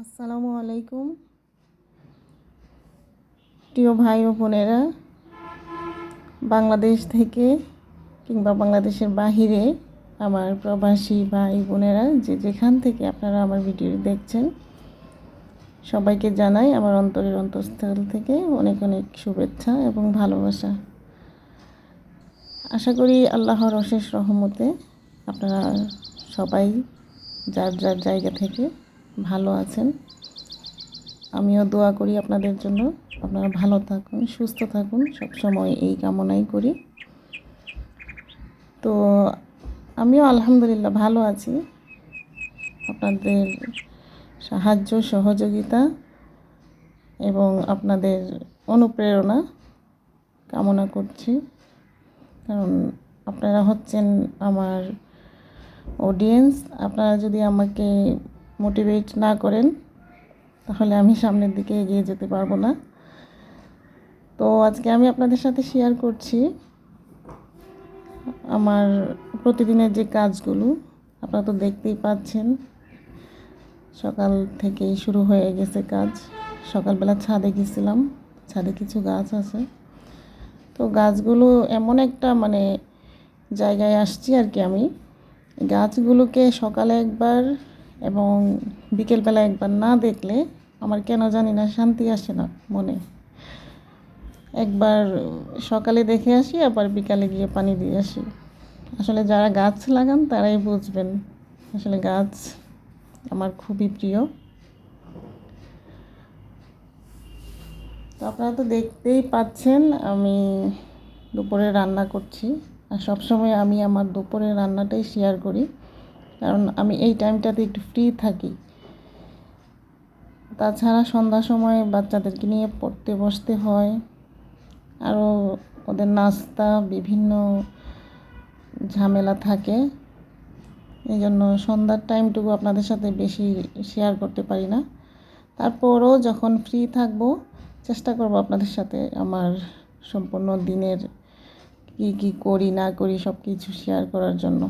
আসসালামু আলাইকুম। প্রিয় ভাই ও বোনেরা, বাংলাদেশ থেকে কিংবা বাংলাদেশের বাহিরে আমার প্রবাসী ভাই বোনেরা, যে যেখান থেকে আপনারা আমার ভিডিও দেখছেন, সবাইকে জানাই আমার অন্তরের অন্তঃস্থল থেকে অনেক অনেক শুভেচ্ছা এবং ভালোবাসা। আশা করি আল্লাহর অশেষ রহমতে আপনারা সবাই যার যার জায়গা থেকে ভালো আছেন। আমিও দোয়া করি আপনাদের জন্য। আপনারা ভালো থাকুন, সুস্থ থাকুন। সব সময় এই কামনাই করি। তো আমিও আলহামদুলিল্লাহ ভালো আছি। আপনাদের সাহায্য, সহযোগিতা এবং আপনাদের অনুপ্রেরণা কামনা করছি। কারণ আপনারা হচ্ছেন আমার অডিয়েন্স আপনারা যদি আমাকে মোটিভেট না করেন, তাহলে আমি সামনের দিকে এগিয়ে যেতে পারব না। তো আজকে আমি আপনাদের সাথে শেয়ার করছি আমার প্রতিদিনের যে কাজগুলো, আপনারা তো দেখতেই পাচ্ছেন, সকাল থেকেই শুরু হয়ে গেছে কাজ। সকালবেলা ছাদে গেছিলাম, ছাদে কিছু গাছ আছে। তো গাছগুলো এমন একটা মানে জায়গায় আসছি আর কি আমি। গাছগুলোকে সকালে একবার এবং বিকেলবেলা একবার না দেখলে আমার কেন জানি না শান্তি আসে না মনে। একবার সকালে দেখে আসি, আবার বিকালে গিয়ে পানি দিয়ে আসি। আসলে যারা গাছ লাগান তারাই বুঝবেন, আসলে গাছ আমার খুবই প্রিয়। তো আপনারা তো দেখতেই পাচ্ছেন, আমি দুপুরে রান্না করছি। আর সবসময় আমি আমার দুপুরের রান্নাটাই শেয়ার করি। কারণ আমি এই টাইমটাতে একটু ফ্রি থাকি। তাছাড়া সন্ধ্যার সময় বাচ্চাদেরকে নিয়ে পড়তে বসতে হয়। আরও ওদের নাস্তা, বিভিন্ন ঝামেলা থাকে। এই জন্য সন্ধ্যার টাইমটুকু আপনাদের সাথে বেশি শেয়ার করতে পারি না। তারপরও যখন ফ্রি থাকব, চেষ্টা করব আপনাদের সাথে আমার সম্পূর্ণ দিনের কী কী করি, না করি সব কিছু শেয়ার করার জন্য।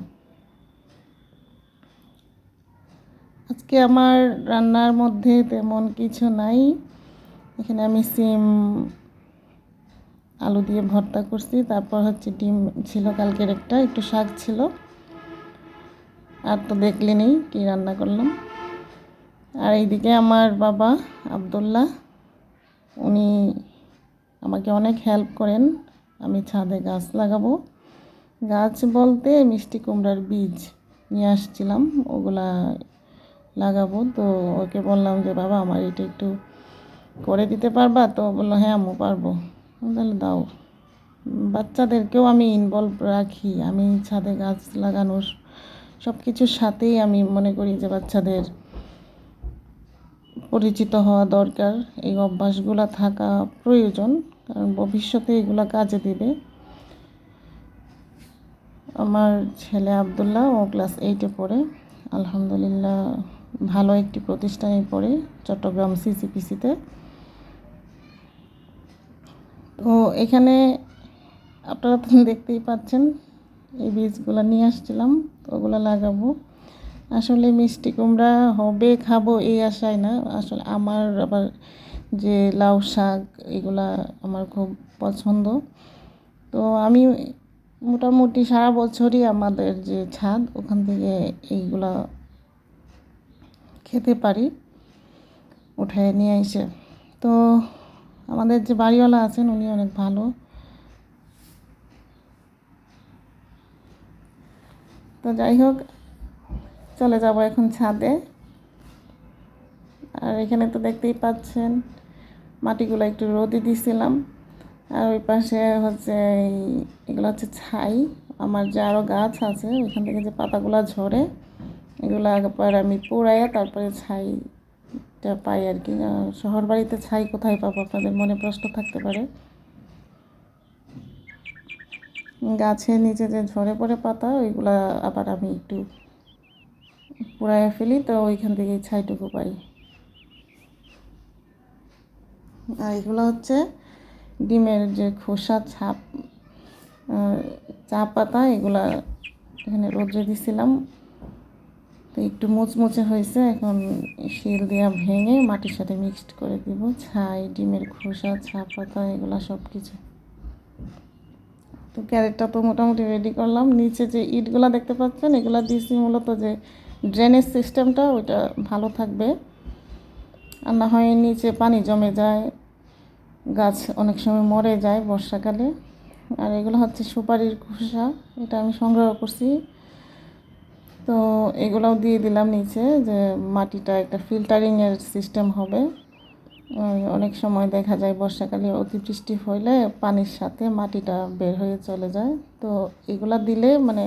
আজকে আমার রান্নার মধ্যে তেমন কিছু নাই। এখানে আমি সিম, আলু দিয়ে ভর্তা করছি। তারপর হচ্ছে ডিম ছিল কালকের একটা, একটু শাক ছিল। আর তো দেখলে নেই কী রান্না করলাম। আর এইদিকে আমার বাবা আবদুল্লাহ, উনি আমাকে অনেক হেল্প করেন। আমি ছাদে গাছ লাগাবো। গাছ বলতে মিষ্টি কুমড়ার বীজ নিয়ে আসছিলাম। ওগুলা লাগাবো। তো ওকে বললাম যে, বাবা, আমার এটা একটু করে দিতে পারবা? তো বলল হ্যাঁ আম্মু, পারব। তাহলে দাও। বাচ্চাদেরকেও আমি ইনভলভ রাখি। আমি ছাদে গাছ লাগানোর সব কিছুর সাথেই আমি মনে করি যে, বাচ্চাদের পরিচিত হওয়া দরকার। এই অভ্যাসগুলো থাকা প্রয়োজন, কারণ ভবিষ্যতে এগুলো কাজে দিবে। আমার ছেলে আবদুল্লাহ, ও ক্লাস এইটে পড়ে। আলহামদুলিল্লাহ ভালো একটি প্রতিষ্ঠানে পড়ে চট্টগ্রাম সিসিপিসিতে। তো এখানে আপনারা তো দেখতেই পাচ্ছেন, এই বীজগুলো নিয়ে আসছিলাম, তো ওগুলো লাগাবো। আসলে মিষ্টি কুমড়া হবে, খাব এই আশায় না, আসলে আমার আবার যে লাউ শাক এগুলা আমার খুব পছন্দ। তো আমি মোটামুটি সারা বছরই আমাদের যে ছাদ, ওখান থেকে এইগুলা খেতে পারি, উঠায় নিয়ে এসে। তো আমাদের যে বাড়িওয়ালা আছেন, উনি অনেক ভালো। তো যাই হোক, চলে যাব এখন ছাদে। আর এখানে তো দেখতেই পাচ্ছেন, মাটিগুলো একটু রোদে দিছিলাম। আর ওই পাশে হচ্ছে এগুলো হচ্ছে ছাই। আমার যে আরও গাছ আছে, ওইখান থেকে যে পাতাগুলো ঝরে এগুলো একবার আমি পোড়াইয়া তারপরে ছাইটা পাই আর কি। শহর বাড়িতে ছাই কোথায় পাবো আপনাদের মনে প্রশ্ন থাকতে পারে? গাছের নিচে যে ঝরে পড়ে পাতা, ওইগুলা আবার আমি একটু পোড়াইয়া ফেলি, তো ওইখান থেকে ছাইটুকু পাই। আর এগুলো হচ্ছে ডিমের যে খোসা ছাপ চা পাতা, এগুলা এখানে রোদ্রে দিছিলাম। তো একটু মুচমুচে হয়েছে, এখন শিল দিয়া ভেঙে মাটির সাথে মিক্সড করে দিব। ছাই, ডিমের খোসা ছা পাতা, এগুলো সব কিছু তো ক্যারেটটা তো মোটামুটি রেডি করলাম। নিচে যে ইটগুলো দেখতে পাচ্ছেন, এগুলো দিয়েছি মূলত যে ড্রেনেজ সিস্টেমটা ওইটা ভালো থাকবে। আর না হয় নিচে পানি জমে যায়, গাছ অনেক সময় মরে যায় বর্ষাকালে। আর এগুলো হচ্ছে সুপারির খোসা, এটা আমি সংগ্রহ করছি। তো এগুলোও দিয়ে দিলাম নিচে যে মাটিটা একটা ফিল্টারিংয়ের সিস্টেম হবে। অনেক সময় দেখা যায় বর্ষাকালে অতিবৃষ্টি হইলে পানির সাথে মাটিটা বের হয়ে চলে যায়। তো এগুলা দিলে মানে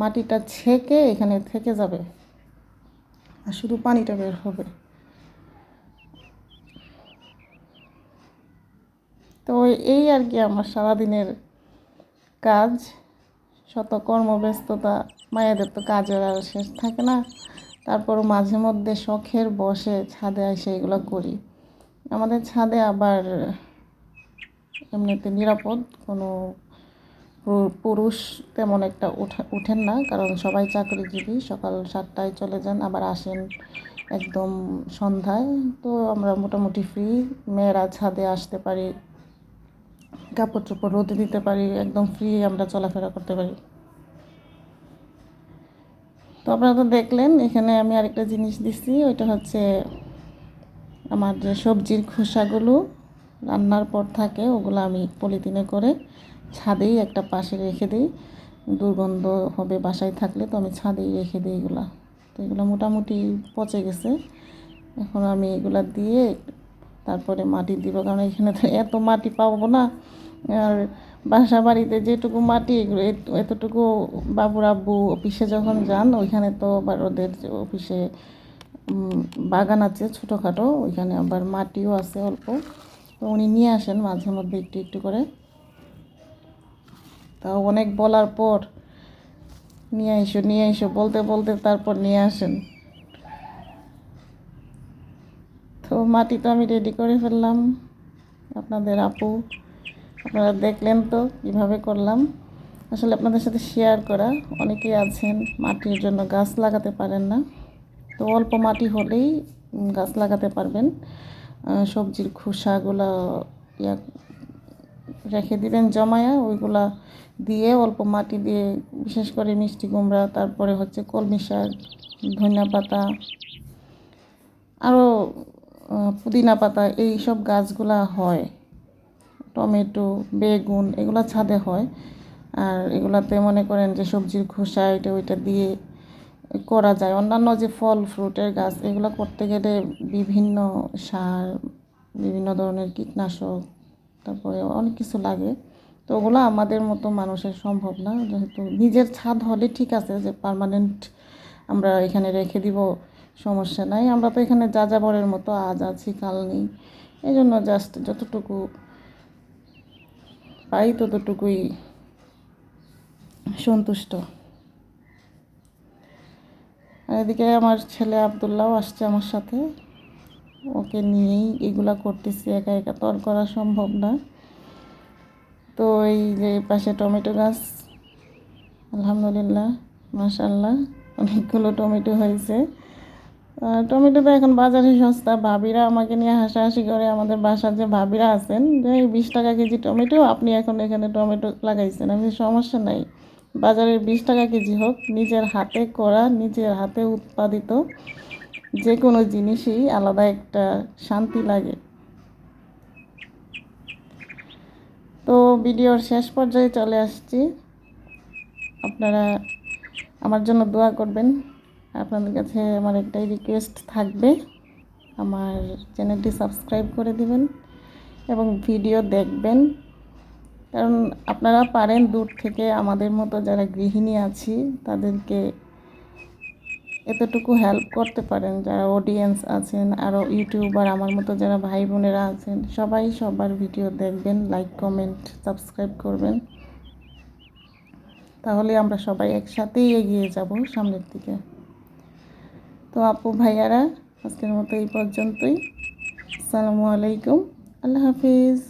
মাটিটা ছেঁকে এখানে থেকে যাবে আর শুধু পানিটা বের হবে। তো এই আর কি আমার সারাদিনের কাজ, শত কর্মব্যস্ততা মায়েদের তো কাজের আর শেষ থাকে না। তারপর মাঝে মধ্যে শখের বসে ছাদে এসে এগুলো করি। আমাদের ছাদে আবার এমনিতে নিরাপদ, কোনো পুরুষ তেমন একটা উঠেন না, কারণ সবাই চাকরিজীবী, সকাল সাতটায় চলে যান, আবার আসেন একদম সন্ধ্যায়। তো আমরা মোটামুটি ফ্রি মেয়েরা ছাদে আসতে পারি, কাপড় চোপড় রোদে দিতে পারি, একদম ফ্রি আমরা চলাফেরা করতে পারি। তো আপনারা তো দেখলেন, এখানে আমি আরেকটা জিনিস দিচ্ছি ওইটা হচ্ছে আমার যে সবজির খোসাগুলো রান্নার পর থাকে, ওগুলো আমি পলিথিনে করে ছাদেই একটা পাশে রেখে দিই। দুর্গন্ধ হবে বাসায় থাকলে তো আমি ছাদেই রেখে দিই এগুলো। তো এগুলো মোটামুটি পচে গেছে। এখন আমি এগুলা দিয়ে তারপরে মাটি দিব, কারণ এখানে তো এত মাটি পাবো না। আর বাসা বাড়িতে যেটুকু মাটি, এগুলো এতটুকু বাবুর আব্বু অফিসে যখন যান, ওইখানে তো আবার ওদের অফিসে বাগান আছে ছোটোখাটো, ওইখানে আবার মাটিও আছে অল্প। তো উনি নিয়ে আসেন মাঝে মধ্যে একটু একটু করে। তাও অনেক বলার পর নিয়ে এসো নিয়ে এসো, বলতে বলতে তারপর নিয়ে আসেন। তো মাটি তো আমি রেডি করে ফেললাম। আপনাদের আপু আপনারা দেখলেন তো কীভাবে করলাম। আসলে আপনাদের সাথে শেয়ার করা, অনেকেই আছেন মাটির জন্য গাছ লাগাতে পারেন না। তো অল্প মাটি হলেই গাছ লাগাতে পারবেন। সবজির খোসাগুলো ইয়া রেখে দিবেন, জমায়া ওইগুলা দিয়ে অল্প মাটি দিয়ে, বিশেষ করে মিষ্টি কুমড়া, তারপরে হচ্ছে কলমি শাক, ধনিয়া পাতা আরও পুদিনা পাতা এই সব গাছগুলা হয়। টমেটো, বেগুন এগুলো ছাদে হয়। আর এগুলাতে মনে করেন যে সবজির খোসা এটা ওইটা দিয়ে করা যায়। অন্যান্য যে ফল, ফ্রুটের গাছ, এগুলো করতে গেলে বিভিন্ন সার, বিভিন্ন ধরনের কীটনাশক, তারপরে অনেক কিছু লাগে। তো ওগুলো আমাদের মতো মানুষের সম্ভব না। যেহেতু নিজের ছাদ হলে ঠিক আছে যে পারমানেন্ট আমরা এখানে রেখে দিব, সমস্যা নাই। আমরা তো এখানে যা যাবরের মতো আজ আছি, কাল নেই। এই জন্য জাস্ট যতটুকু পাই ততটুকুই সন্তুষ্ট। আর এদিকে আমার ছেলে আবদুল্লাও আসছে আমার সাথে। ওকে নিয়েই এগুলা করতেছি, একা একা তো আর করা সম্ভব না। তো এই যে পাশে টমেটো গাছ, আলহামদুলিল্লাহ মাশাল্লাহ অনেকগুলো টমেটো হয়েছে। টমেটো তো এখন বাজারে সস্তা। ভাবিরা আমাকে নিয়ে হাসাহাসি করে। আমাদের বাসার যে ভাবিরা আছেন, যে বিশ টাকা কেজি টমেটো, আপনি এখন এখানে টমেটো লাগাইছেন। আমি সমস্যা নাই। বাজারের বিশ টাকা কেজি হোক, নিজের হাতে করা, নিজের হাতে উৎপাদিত যে কোনো জিনিসই আলাদা একটা শান্তি লাগে। তো ভিডিওর শেষ পর্যায়ে চলে আসছি। আপনারা আমার জন্য দোয়া করবেন। আপনাদের কাছে আমার একটাই রিকোয়েস্ট থাকবে। আমার চ্যানেলটি সাবস্ক্রাইব করে দিবেন এবং ভিডিও দেখবেন। কারণ আপনারা পারেন দূর থেকে আমাদের মতো যারা গৃহিণী আছি, তাদেরকে এতটুকু হেল্প করতে পারেন। যারা অডিয়েন্স আছেন আরও ইউটিউবার আমার মতো যারা ভাই বোনেরা আছেন, সবাই সবার ভিডিও দেখবেন লাইক কমেন্ট সাবস্ক্রাইব করবেন। তাহলে আমরা সবাই একসাথেই এগিয়ে যাব সামনের দিকে। তো আপু ভাইয়ারা আজকের মতো এই পর্যন্তই। আসসালামু আলাইকুম। আল্লাহ হাফিজ।